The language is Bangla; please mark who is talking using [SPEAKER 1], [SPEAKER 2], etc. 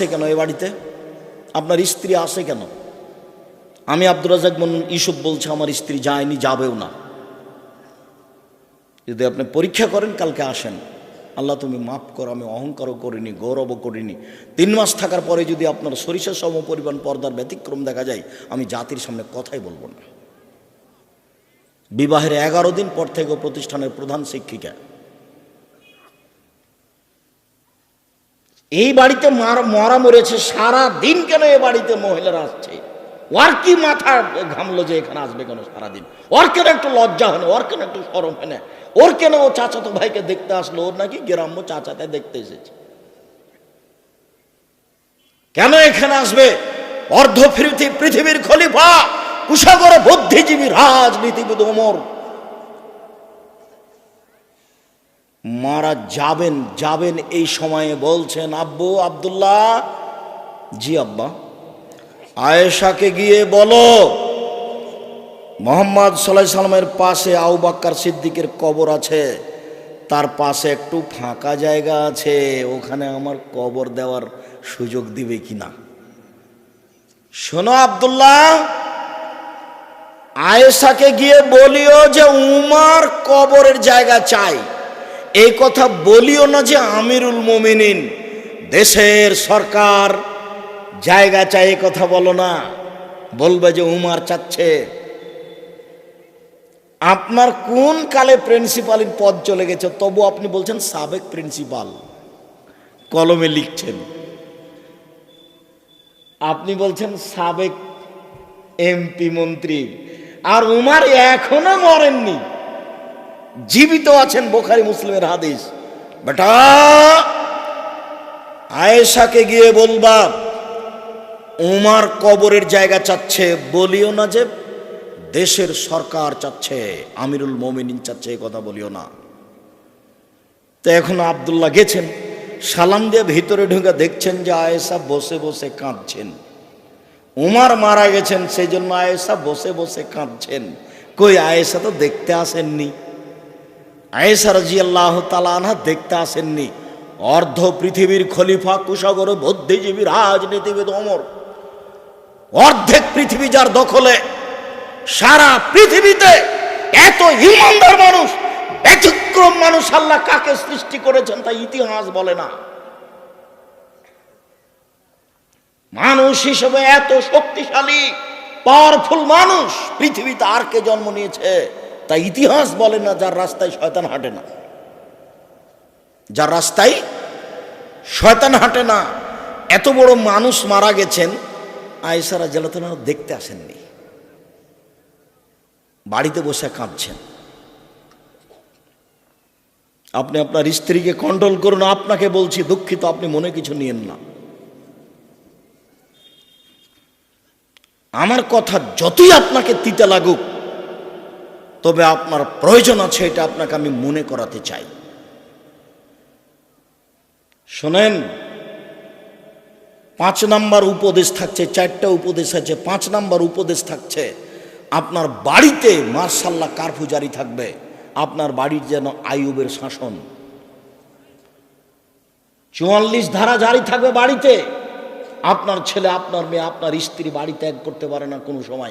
[SPEAKER 1] আসে কেন এ বাড়িতে? আপনার স্ত্রী আসে কেন? আমি আব্দুর রাজাক মন্ডল ইসুফ বলছে, আমার স্ত্রী যায়নি, যাবেও না। যদি আপনি পরীক্ষা করেন, কালকে আসেন। আল্লাহ তুমি মাফ করো, আমি অহংকারও করিনি, গৌরবও করিনি। তিন মাস থাকার পরে যদি আপনার সরিষা সম পরিমাণ পর্দার ব্যতিক্রম দেখা যায়, আমি জাতির সামনে কথাই বলব না। বিবাহের এগারো দিন পর থেকে প্রতিষ্ঠানের প্রধান শিক্ষিকা। এই বাড়িতে মার- মরা মরেছে, সারা দিন কেন এ বাড়িতে মহিলারা আসছে? ওর কি মাথা ঘামলো যে এখানে আসবে কেন সারাদিন? ওর কেন একটু লজ্জা হয় ওর কেন একটু সরম হয় না? ওর কেন ও চাচাতো ভাইকে দেখতে আসলো? ওর নাকি গ্রাম্য চাচাতে দেখতে এসেছে। কেন এখানে আসবে? অর্ধ পৃথি- পৃথিবীর খলিফা কুশাগর বুদ্ধিজীবী রাজনীতিবিদ ওমর। মারা যাবেন যাবেন এই সময়ে বলছেন, আব্বু আব্দুল্লাহ। জি আব্বা। আয়েশাকে গিয়ে বলো, মোহাম্মদ সাল্লাহ সাল্লামের পাশে আউ বাক্কার সিদ্দিকের কবর আছে। তার পাশে একটু ফাঁকা জায়গা আছে। ওখানে আমার কবর দেওয়ার সুযোগ দিবে কিনা? শোনো আবদুল্লাহ। আয়েশাকে গিয়ে বলিও যে উমার কবরের জায়গা চাই। এই কথা বলিও না যে আমিরুল মোমিনিন, দেশের সরকার জায়গা চাই এই কথা বলো না। বলবে যে উমার চাচ্ছে। আপনার কোন কালে প্রিন্সিপালের পদ চলে গেছে? তবু আপনি বলছেন সাবেক প্রিন্সিপাল। কলমে লিখছেন। আপনি বলছেন সাবেক এমপি মন্ত্রী। আর উমার এখনও মরেননি। জীবিত আছেন বোখারি মুসলিমের হাদিস। বেটা, আয়েশাকে গিয়ে বলবা, উমার কবরের জায়গা চাচ্ছে, বলিও না যে দেশের সরকার চাচ্ছে, আমিরুল মোমিনিন চাচ্ছে এই কথা বলিও না। তো এখন আবদুল্লাহ গেছেন, সালাম দিয়ে ভিতরে ঢুকে দেখছেন যে আয়েশা বসে বসে কাঁদছেন। উমার মারা গেছেন, সেই জন্য আয়েশা বসে বসে কাঁদছেন। কই, আয়েশা তো দেখতে আসেননি। আয়েশা রাজি আল্লাহ তালানহা দেখতে আসেননি। অর্ধ পৃথিবীর খলিফা, কুশাগর, বুদ্ধিজীবী, রাজনীতিবিদ অমর অর্ধেক পৃথিবী যার দখলে, সারা পৃথিবীতে এত ইমানদার মানুষ, ব্যতিক্রম মানুষ আল্লাহ কাকে সৃষ্টি করেছেন তা ইতিহাস বলে না। মানুষ হিসেবে এত শক্তিশালী পাওয়ারফুল মানুষ পৃথিবীতে আর কে জন্ম নিয়েছে? তা ইতিহাস বলে না, যার রাস্তায় শয়তান হাঁটে না। যার রাস্তায় শয়তান হাঁটে না। এত বড় মানুষ মারা গেছেন আয়সারা জেলাতনা দেখতে আসেননি। বাড়িতে বসে কাঁদছেন। আপনি আপনার স্ত্রীকে কন্ট্রোল করুন, আপনাকে বলছি, দুঃখিত, আপনি মনে কিছু নিয়েন না। আমার কথা যতই আপনাকে তিতে লাগুক তবে আপনার প্রয়োজন আছে, এটা আপনাকে আমি মনে করাতে চাই। শোনেন, পাঁচ নাম্বার উপদেশ থাকছে, চারটা উপদেশ আছে, পাঁচ নাম্বার উপদেশ থাকছে, আপনার বাড়িতে মার্শাল্লাহ কারফু জারি থাকবে, আপনার বাড়ির যেন আয়ুবের শাসন। চুয়াল্লিশ ধারা জারি থাকবে বাড়িতে, আপনার ছেলে, আপনার মেয়ে, আপনার স্ত্রী বাড়ি ত্যাগ করতে পারে না কোনো সময়।